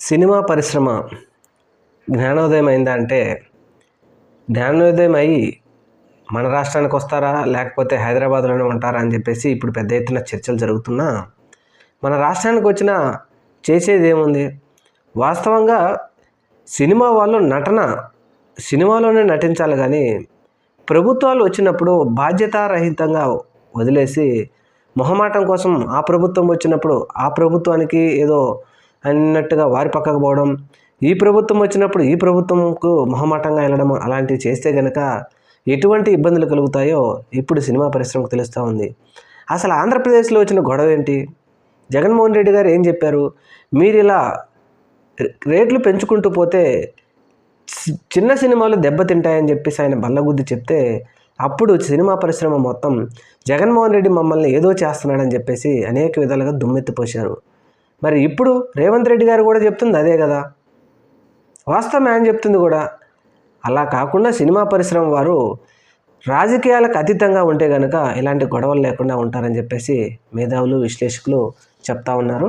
Cinema పరిశ్రమ జ్ఞానోదయం అయిందా అంటే జ్ఞానోదయం అయ్యి మన రాష్ట్రానికి వస్తారా లేకపోతే హైదరాబాద్లోనే ఉంటారా అని చెప్పేసి ఇప్పుడు పెద్ద ఎత్తున చర్చలు జరుగుతున్నా మన రాష్ట్రానికి వచ్చిన చేసేది ఏముంది వాస్తవంగా సినిమా వాళ్ళు నటన సినిమాలోనే నటించాలి కానీ ప్రభుత్వాలు వచ్చినప్పుడు బాధ్యతారహితంగా వదిలేసి మొహమాటం కోసం ఆ ప్రభుత్వం వచ్చినప్పుడు ఆ ప్రభుత్వానికి ఏదో అన్నట్టుగా వారి పక్కకు పోవడం ఈ ప్రభుత్వం వచ్చినప్పుడు ఈ ప్రభుత్వంకు మొహమాటంగా వెళ్ళడం అలాంటివి చేస్తే కనుక ఎటువంటి ఇబ్బందులు కలుగుతాయో ఇప్పుడు సినిమా పరిశ్రమకు తెలుస్తూ ఉంది. అసలు ఆంధ్రప్రదేశ్లో వచ్చిన గొడవ ఏంటి? జగన్మోహన్ రెడ్డి గారు ఏం చెప్పారు? మీరు ఇలా రేట్లు పెంచుకుంటూ పోతే చిన్న సినిమాలు దెబ్బతింటాయని చెప్పేసి ఆయన బల్లగుద్ది చెప్తే అప్పుడు సినిమా పరిశ్రమ మొత్తం జగన్మోహన్ రెడ్డి మమ్మల్ని ఏదో చేస్తున్నాడని చెప్పేసి అనేక విధాలుగా దుమ్మెత్తిపోశారు. మరి ఇప్పుడు రేవంత్ రెడ్డి గారు కూడా చెప్తుంది అదే కదా. వాస్తవం ఆయన చెప్తుంది కూడా. అలా కాకుండా సినిమా పరిశ్రమ వారు రాజకీయాలకు అతీతంగా ఉంటే కనుక ఇలాంటి గొడవలు లేకుండా ఉంటారని చెప్పేసి మేధావులు విశ్లేషకులు చెప్తా ఉన్నారు.